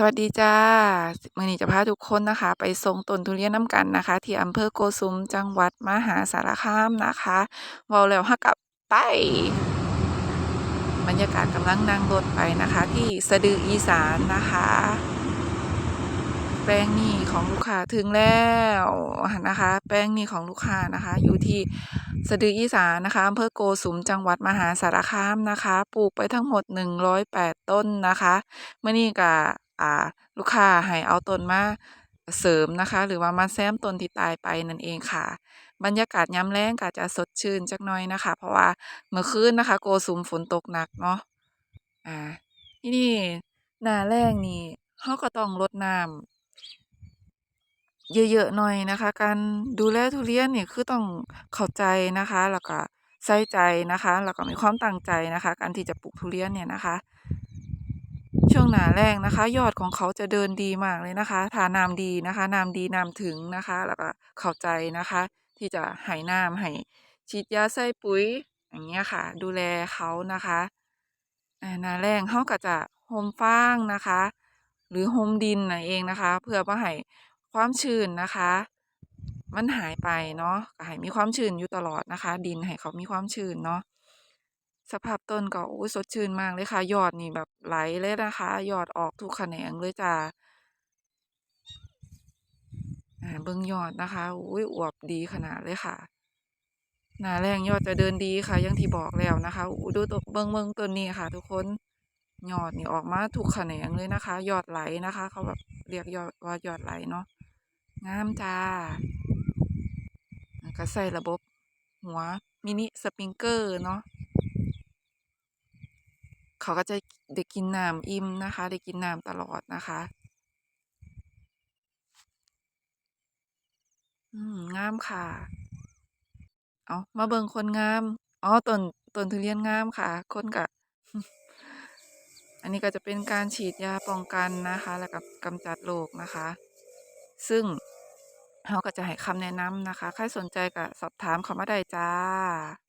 สวัสดีจ้ามื้อนี้จะพาทุกคนนะคะ ไปส่งต้นทุเรียนน้ำกันนะคะ ที่อำเภอโกสุมจังหวัดมหาสารคามนะคะว้าแล้วเราก็ไป บรรยากาศกำลังนั่งรถไปนะคะ ที่สะดืออีสานนะคะแปลงนี้ของลูกค้าถึงแล้วนะคะ แปลงนี้ของลูกค้านะคะ อยู่ที่สะดืออีสานนะคะอำเภอโกสุมจังหวัดมหาสารคามนะคะ ปลูกไปทั้งหมด 108 ต้นนะคะเมื้อนี้ก็ อ่าลูกค้าให้เอาต้นมาเสริมนะคะ หรือว่ามาแซมต้นที่ตายไปนั่นเองค่ะ บรรยากาศยามแลงก็จะสดชื่นจักหน่อยนะคะ เพราะว่าเมื่อคืนนะคะ โกสุมฝนตกหนักเนาะอ่าทีนี้หน้าแล้งนี่เราก็ต้องรดน้ำเยอะๆหน่อยนะคะ การดูแลทุเรียนนี่คือต้องเข้าใจนะคะ แล้วก็ใส่ใจนะคะ แล้วก็มีความตั้งใจนะคะ การที่จะปลูกทุเรียนเนี่ยนะคะ ช่วงหนาแล้งนะคะ ยอดของเขาจะเดินดีมากเลยนะคะถ้าน้ำดีนะคะน้ำดีน้ำถึงนะคะ แล้วก็เข้าใจนะคะ ที่จะให้น้ำให้ฉีดยาใส่ปุ๋ยอย่างเงี้ยค่ะ ดูแลเขานะคะหนาแล้งเราก็จะห่มฟางนะคะ หรือห่มดินนั่นเองนะคะ เพื่อบ่ให้ความชื้นนะคะ มันหายไปเนาะให้มีความชื้นอยู่ตลอดนะคะ ดินให้เขามีความชื้นเนาะ สภาพต้นก็โอ้ยสดชื่นมากเลยค่ะ ยอดนี่แบบไหลเลยนะคะ ยอดออกทุกแขนงเลยจ้าเบิ่งยอดนะคะโอ้ยอวบดีขนาดเลยค่ะ หน้าแล้งยอดจะเดินดีค่ะอย่างที่บอกแล้วนะคะโอ้ดูต้นเบิ่งเบิ่งต้นนี้ค่ะ ทุกคนยอดนี่ออกมาทุกแขนงเลยนะคะ ยอดไหลนะคะ เขาแบบเรียกยอดว่ายอดไหลเนาะงามจ้าก็ใส่ระบบ หัวมินิสปริงเกอร์เนาะ เขาก็จะได้กินน้ำอิ่มนะคะ ได้กินน้ำตลอดนะคะ อืมงามค่ะอ้ามาเบิ่งคนงาม อ๋อต้นต้นทุเรียนงามค่ะ คนก็อันนี้ก็จะเป็นการฉีดยาป้องกันนะคะ แล้วก็กำจัดโรคนะคะ ซึ่งเราก็จะให้คำแนะนำนะคะ ใครสนใจก็สอบถามเขามาได้จ้า